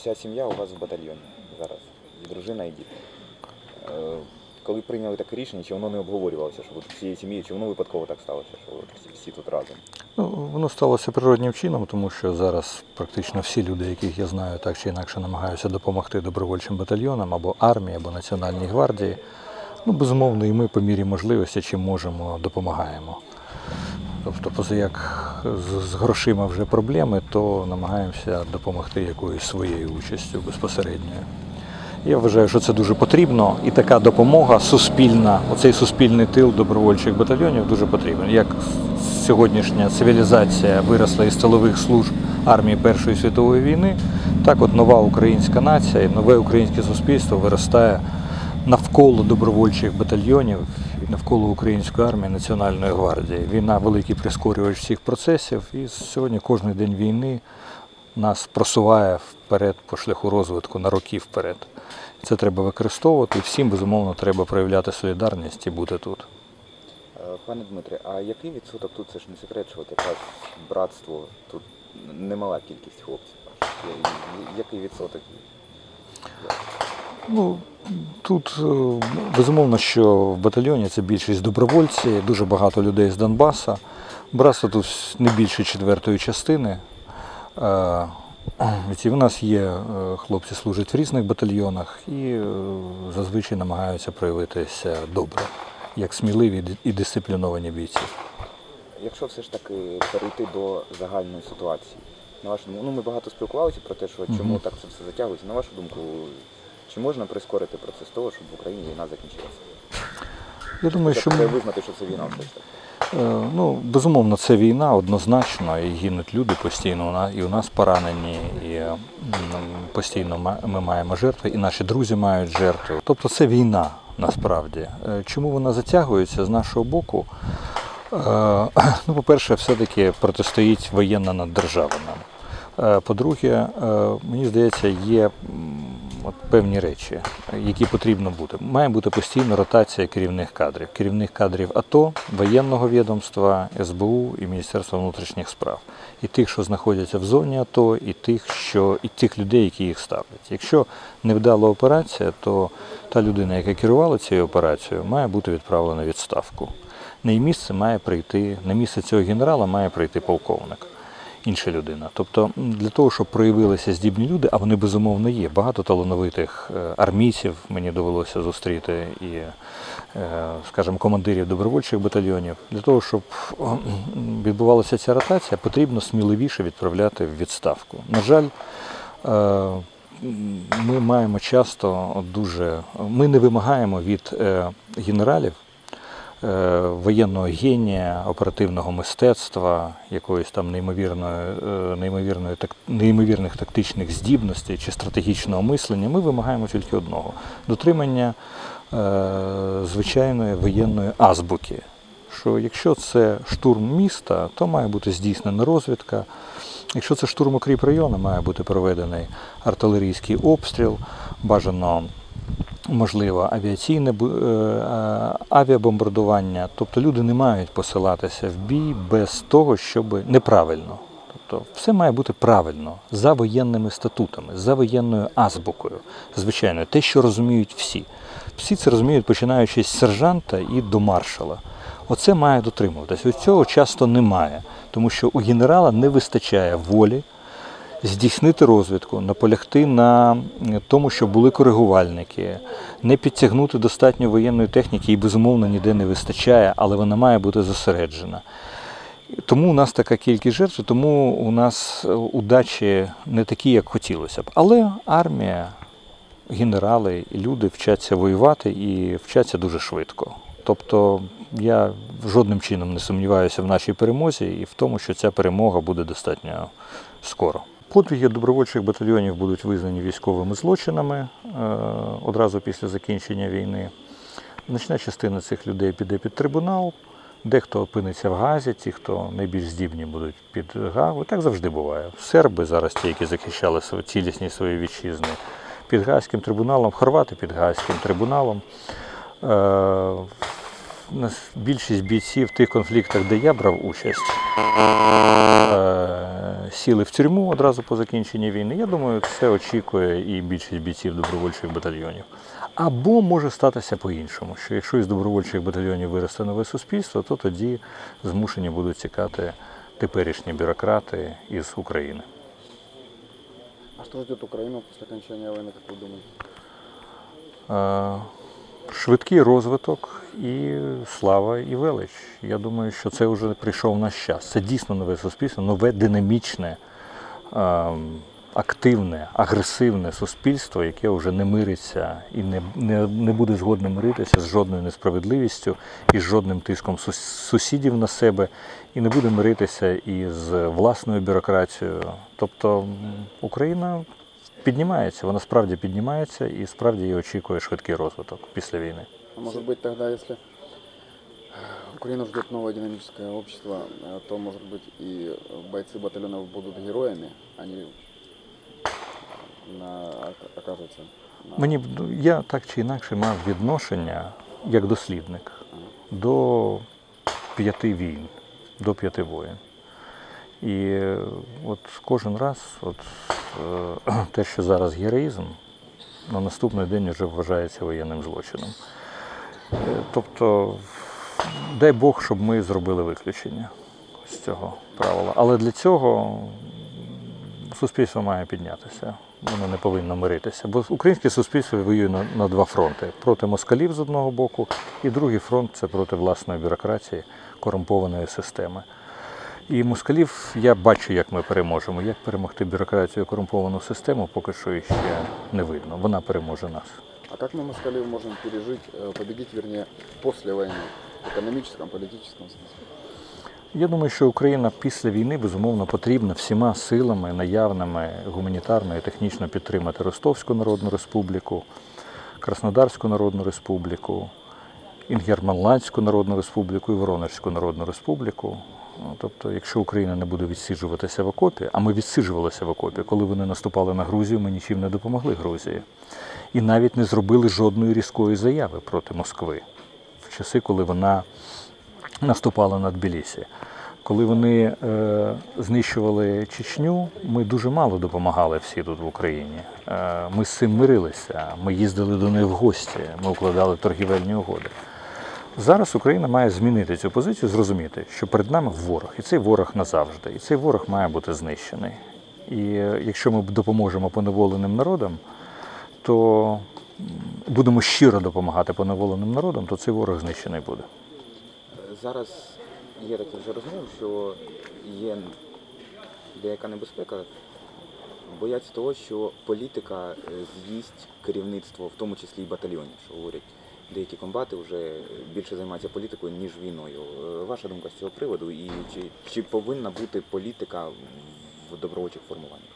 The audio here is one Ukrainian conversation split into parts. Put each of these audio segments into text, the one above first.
Вся сім'я у вас в батальйоні зараз. І дружина, і діти. Е, Коли прийняли таке рішення, чи воно не обговорювалося, що от всією сім'єю, чи воно випадково так сталося, що всі, всі тут разом? Ну, воно сталося природнім чином, тому що зараз практично всі люди, яких я знаю, так чи інакше намагаються допомогти добровольчим батальйонам або армії, або Національній гвардії. Ну, безумовно, і ми по мірі можливості, чим можемо, допомагаємо. Тобто, поза як з, грошима вже проблеми, то намагаємося допомогти якоюсь своєю участю безпосередньою. Я вважаю, що це дуже потрібно, і така допомога суспільна, оцей суспільний тил добровольчих батальйонів дуже потрібен. Як сьогоднішня цивілізація виросла із тилових служб армії Першої світової війни, так от нова українська нація і нове українське суспільство виростає навколо добровольчих батальйонів навколо української армії Національної гвардії. Війна великий прискорювач всіх процесів, і сьогодні кожен день війни нас просуває вперед по шляху розвитку на роки вперед. Це треба використовувати. Всім безумовно треба проявляти солідарність і бути тут. Е, Пане Дмитре, а який відсоток тут це ж не секрет, що якраз братство тут немала кількість хлопців? я- Який відсоток? Ну, тут е, безумовно, що в батальйоні це більшість добровольці, дуже багато людей з Донбаса. Братство тут не більше четвертої частини. Е, ці У нас є е, хлопці служать в різних батальйонах і зазвичай намагаються проявитися добре, як сміливі і дисципліновані бійці. Якщо все ж таки перейти до загальної ситуації, на вашу думку, ну ми багато спілкувалися про те, що чому Мгм. так це все затягується. На вашу думку, чи можна прискорити процес того, щоб в Україні війна закінчилася? Я думаю, що ми, визнати, що це війна все ж таки. Е, Ну, безумовно, це війна однозначно, і гинуть люди постійно. І у нас поранені, і постійно ми маємо жертви, і наші друзі мають жертви. Тобто це війна насправді. Е, Чому вона затягується з нашого боку? Е, Ну, по-перше, все-таки протистоїть воєнна наддержава нам. Е, По-друге, е, мені здається, є от певні речі, які потрібно бути. Має бути постійна ротація керівних кадрів, керівних кадрів АТО, воєнного відомства, СБУ і Міністерства внутрішніх справ. І тих, що знаходяться в зоні АТО, і тих, що і тих людей, які їх ставлять. Якщо невдала операція, то та людина, яка керувала цією операцією, має бути відправлена відставку. На її місце має прийти, на місце цього генерала має прийти полковник інша людина. Тобто для того, щоб проявилися здібні люди, а вони безумовно є. Багато талановитих е, армійців мені довелося зустріти і, е, скажімо, командирів добровольчих батальйонів. Для того, щоб відбувалася ця ротація, потрібно сміливіше відправляти в відставку. На жаль, е, ми маємо часто дуже. Ми не вимагаємо від генералів воєнного генія, оперативного мистецтва, якоїсь там неймовірної, е, неймовірної так, неймовірних тактичних здібностей чи стратегічного мислення, ми вимагаємо тільки одного дотримання е, звичайної воєнної азбуки. Що якщо це штурм міста, то має бути здійснена розвідка. Якщо це штурм укріп району, має бути проведений артилерійський обстріл, бажано можливо авіаційне е, е, авіабомбардування. Тобто люди не мають посилатися в бій без того, щоб неправильно. Тобто все має бути правильно, за воєнними статутами, за воєнною азбукою. Звичайно, те, що розуміють всі. Всі це розуміють, починаючи з сержанта і до маршала. Оце має дотримуватися. Ось цього часто немає, тому що у генерала не вистачає волі, здійснити розвідку, наполягти на тому, щоб були коригувальники, не підтягнути достатньо воєнної техніки, і безумовно ніде не вистачає, але вона має бути зосереджена. Тому у нас така кількість жертв, тому у нас е, удачі не такі, як хотілося б. Але армія, генерали люди вчаться воювати і вчаться дуже швидко. Тобто я жодним чином не сумніваюся в нашій перемозі і в тому, що ця перемога буде достатньо скоро. Подвиги добровольчих батальйонів будуть визнані військовими злочинами е, одразу після закінчення війни. Значна частина цих людей піде під трибунал, дехто опиниться в Газі, ті, хто найбільш здібні будуть під Гагу. Так завжди буває. Серби зараз ті, які захищали свою цілісність своєї вітчизни, під Гаазьким трибуналом, хорвати під Гаазьким трибуналом. Е, більшість бійців в тих конфліктах, де я брав участь, е, сіли в тюрму одразу по закінченні війни. Я думаю, це очікує і більшість бійців добровольчих батальйонів. Або може статися по-іншому, що якщо із добровольчих батальйонів виросте нове суспільство, то тоді змушені будуть тікати теперішні бюрократи із України. А что ждет Украину после окончания войны, как вы думаете? Швидкий розвиток і слава і велич. Я думаю, що це вже прийшов наш час. Це дійсно нове суспільство, нове динамічне, ем, активне, агресивне суспільство, яке вже не мириться і не, не, не буде згодне миритися з жодною несправедливістю і з жодним тиском сусідів на себе, і не буде миритися із власною бюрократією. Тобто Україна піднімається, вона справді піднімається і справді її очікує швидкий розвиток після війни. А может быть тогда, если Украину ждет новое динамическое общество, э, то, может быть, и бойцы батальонов будут героями, они на, ока- окажутся на... Мені б- ну, я так чи інакше мав відношення як дослідник до п'яти війн, до п'яти воєн. І от кожен раз, от, е, те, що зараз героїзм, на наступний день вже вважається воєнним злочином. Е, Тобто, дай Бог, щоб ми зробили виключення з цього правила. Але для цього суспільство має піднятися. Воно не повинно миритися. Бо українське суспільство воює на, на два фронти: проти москалів з одного боку, і другий фронт це проти власної бюрократії, корумпованої системи. І москалів я бачу, як ми переможемо. Як перемогти бюрократію і корумповану систему, поки що іще не видно. Вона переможе нас. А как мы москалев можем пережить, э, победить, вернее, после войны? В экономическом, политическом смысле? Я думаю, що Україна після війни безумовно потрібна всіма силами наявними гуманітарно і технічно підтримати Ростовську Народну Республіку, Краснодарську Народну Республіку, Інгерманландську Народну Республіку і Воронежську Народну Республіку. Ну, Тобто, якщо Україна не буде відсиджуватися в окопі, а ми відсиджувалися в окопі, коли вони наступали на Грузію, ми нічим не допомогли Грузії. І навіть не зробили жодної різкої заяви проти Москви в часи, коли вона наступала на Тбілісі. Коли вони е, знищували Чечню, ми дуже мало допомагали всі тут в Україні. Е, ми з цим мирилися, ми їздили до них в гості, ми укладали торгівельні угоди. Зараз Україна має змінити цю позицію, зрозуміти, що перед нами ворог, і цей ворог назавжди, і цей ворог має бути знищений. І е, якщо ми допоможемо поневоленим народам, то будемо щиро допомагати поневоленим народам, то цей ворог знищений буде. Зараз є такі вже розмови, що є деяка небезпека. Бояться того, що політика е, з'їсть керівництво, в тому числі і батальйонів, що говорять. Деякі комбати вже більше займаються політикою, ніж війною. Е, Ваша думка з цього приводу, і чи, чи повинна бути політика в добровольчих формуваннях?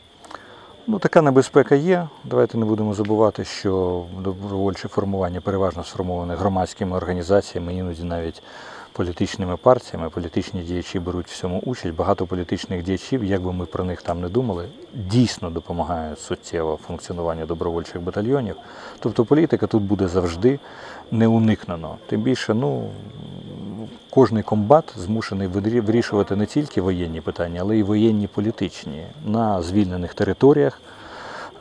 Ну, така небезпека є. Давайте не будемо забувати, що добровольче формування переважно сформоване громадськими організаціями, іноді навіть політичними партіями. Політичні діячі беруть в цьому участь. Багато політичних діячів, як би ми про них там не думали, дійсно допомагають суттєво функціонуванню добровольчих батальйонів. Тобто політика тут буде завжди не уникнено. Тим більше, ну. Кожний комбат змушений вирі- вирішувати не тільки воєнні питання, але й воєнні політичні на звільнених територіях,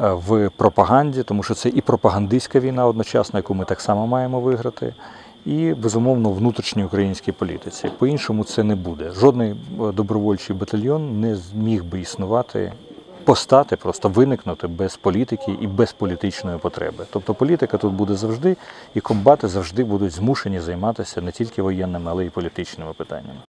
е, в пропаганді, тому що це і пропагандистська війна одночасно, яку ми так само маємо виграти, і безумовно внутрішній українській політиці. По-іншому це не буде. Жодний е, добровольчий батальйон не зміг би існувати. Постати, просто виникнути без політики і без політичної потреби. Тобто політика тут буде завжди, і комбати завжди будуть змушені займатися не тільки воєнними, але й політичними питаннями.